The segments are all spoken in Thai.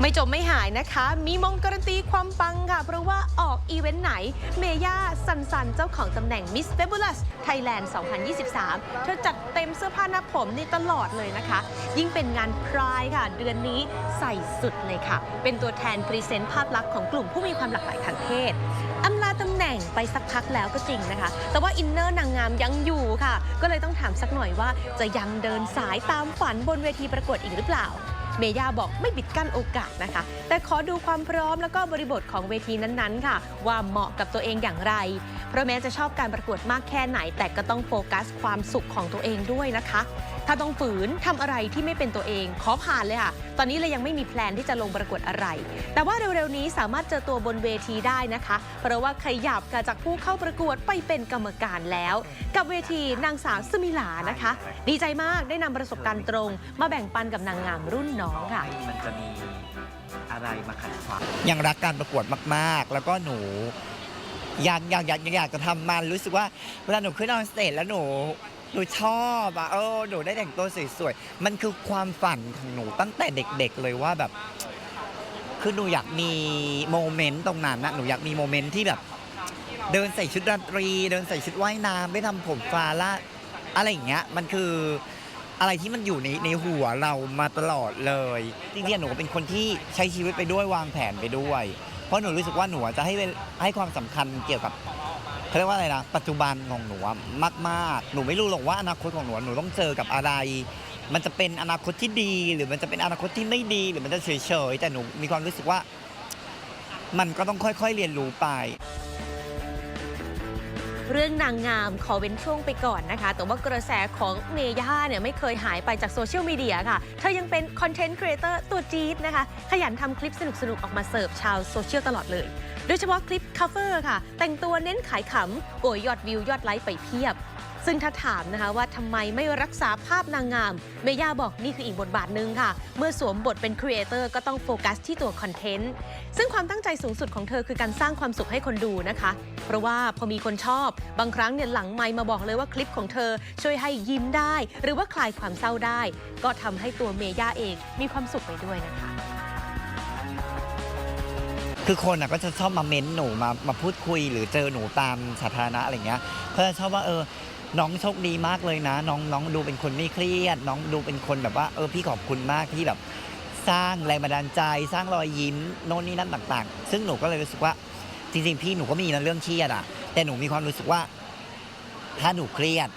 ไม่จมไม่หายนะคะ มีมงการันตีความปังค่ะ เพราะว่าออกอีเวนต์ไหน เมย่าสันสันเจ้าของตำแหน่ง Miss Fabulous Thailand 2023 เธอจัดเต็มเสื้อผ้าหน้าผมนี่ตลอดเลยนะคะ ยิ่งเป็นงานพรายค่ะ เดือนนี้ใส่สุดเลยค่ะ เป็นตัวแทนพรีเซนต์ภาพลักษณ์ของกลุ่มผู้มีความหลากหลายทางเพศอำลาตำแหน่งไปสักพักแล้วก็จริงนะคะ แต่ว่าอินเนอร์นางงามยังอยู่ค่ะ ก็เลยต้องถามสักหน่อยว่าจะยังเดินสายตามฝันบนเวทีประกวดอีกหรือเปล่า เมย่าบอกไม่บิดกั้นโอกาสนะคะ แต่ขอดูความพร้อมแล้วก็บริบทของเวทีนั้นๆ ค่ะ ว่าเหมาะกับตัวเองอย่างไร เพราะแม้จะชอบการประกวดมากแค่ไหน แต่ก็ต้องโฟกัสความสุขของตัวเองด้วยนะคะ ถ้าต้องฝืนทำอะไรที่ไม่เป็นตัวเอง ขอผ่านเลยค่ะ ตอนนี้เลยยังไม่มีแพลนที่จะลงประกวดอะไร แต่ว่าเร็วๆนี้สามารถเจอตัวบนเวทีได้นะคะ เพราะว่าขยับค่ะจากผู้เข้าประกวดไปเป็นกรรมการแล้ว กับเวทีนางสาวสมิลานะคะ ดีใจมากได้นำประสบการณ์ตรง มาแบ่งปันกับนางงามรุ่นน้องค่ะมันจะมีอะไรมาขัดขวางยังรักการประกวดมาก ๆ แล้วก็หนู อยากอยากอยากอยากจะทำมันรู้สึกว่าเวลาหนูขึ้นออนสเตจแล้วหนูหนูชอบอะเออหนูได้แต่งตัวสวยๆมันคือความฝันของหนูตั้งแต่เด็ก ๆ เลยว่าแบบ คือหนูอยากมีโมเมนต์ตรงนั้นนะหนูอยากมีโมเมนต์ที่แบบ เดินใส่ชุดราตรี เดินใส่ชุดว่ายน้ำไม่ทำผมฟาละอะไรอย่างเงี้ยมันคืออะไรที่มันอยู่ในในหัวเรามาตลอดเลยจริงๆหนูเป็นคนที่ใช้ชีวิตไปด้วยวางแผนไปด้วย เพราะหนูรู้สึกว่าหนูจะให้เวลให้ความสำคัญเกี่ยวกับเขาเรียกว่าอะไรนะปัจจุบันของหนูอะมากๆ หนูไม่รู้หรอกว่าอนาคตของหนูหนูต้องเจอกับอะไร มันจะเป็นอนาคตที่ดี หรือมันจะเป็นอนาคตที่ไม่ดี หรือมันจะเฉยๆแต่หนูมีความรู้สึกว่า มันก็ต้องค่อยๆเรียนรู้ไป เรื่องนางงามขอเว้นช่วงไปก่อนนะคะ แต่ว่ากระแสของเมย่าเนี่ยไม่เคยหายไปจากโซเชียลมีเดียค่ะ เธอยังเป็นคอนเทนต์ครีเอเตอร์ตัวจี๊ดนะคะ ขยันทำคลิปสนุกๆ ออกมาเสิร์ฟชาวโซเชียลตลอดเลย โดยเฉพาะคลิป cover ค่ะ แต่งตัวเน้นขายขำโกยยอดวิวยอดไลค์ไปเพียบ ซึ่งถ้าถามนะคะว่าทำไมไม่รักษาภาพนางงาม เมย่าบอกนี่คืออีกบทบาทหนึ่งค่ะ เมื่อสวมบทเป็นครีเอเตอร์ก็ต้องโฟกัสที่ตัวคอนเทนต์ ซึ่งความตั้งใจสูงสุดของเธอคือการสร้างความสุขให้คนดูนะคะ เพราะว่าพอมีคนชอบ บางครั้งเนี่ยหลังไมค์มาบอกเลยว่าคลิปของเธอช่วยให้ยิ้มได้ หรือว่าคลายความเศร้าได้ ก็ทำให้ตัวเมย่าเองมีความสุขไปด้วยนะคะคือคนก็จะชอบมาเม้นหนูมามาพูดคุยหรือเจอหนูตามสาธารณะอะไรเงี้ยเขาจะชอบว่าเออ น้องโชคดีมากเลยนะ น้องน้องดูเป็นคนไม่เครียด น้องดูเป็นคนแบบว่าเออพี่ขอบคุณมากที่แบบสร้างแรงบันดาลใจ สร้างรอยยิ้มโน่นนี่นั่นต่าง ๆ ซึ่งหนูก็เลยรู้สึกว่าจริงๆ พี่หนูก็มีนะเรื่องเครียดอะแต่หนูมีความรู้สึกว่า ถ้าหนูเครียด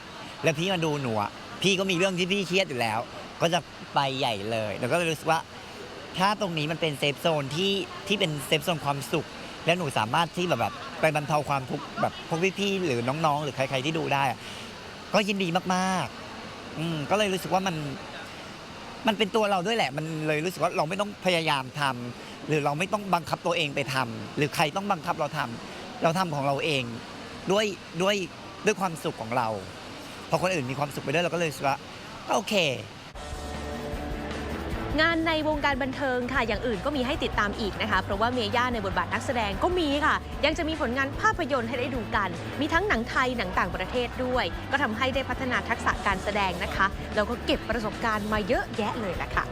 แล้วพี่มาดูหนูอะพี่ก็มีเรื่องที่พี่เครียดอยู่แล้ว ก็จะไปใหญ่เลยหนูก็เลยรู้สึกว่า ถ้าตรงนี้มันเป็นเซฟโซนที่ที่เป็นเซฟโซนความสุข แล้วหนูสามารถที่แบบแบบ ไปบรรเทาความทุกข์แบบพวกพี่ๆหรือน้องๆ หรือใครๆที่ดูได้อะก็ยินดีมากๆอืมก็เลยรู้สึกว่ามัน มันเป็นตัวเราด้วยแหละ มันเลยรู้สึกว่าเราไม่ต้องพยายามทำหรือเราไม่ต้องบังคับตัวเองไปทำหรือใครต้องบังคับเราทำเราทำของเราเองด้วยด้วยด้วยความสุขของเรา พอคนอื่นมีความสุขไปด้วยเราก็เลยรู้สึกว่าก็โอเค งานในวงการบันเทิงค่ะ อย่างอื่นก็มีให้ติดตามอีกนะคะ เพราะว่าเมย่าในบทบาทนักแสดงก็มีค่ะ ยังจะมีผลงานภาพยนตร์ให้ได้ดูกัน มีทั้งหนังไทยหนังต่างประเทศด้วย ก็ทำให้ได้พัฒนาทักษะการแสดงนะคะ แล้วก็เก็บประสบการณ์มาเยอะแยะเลยละค่ะ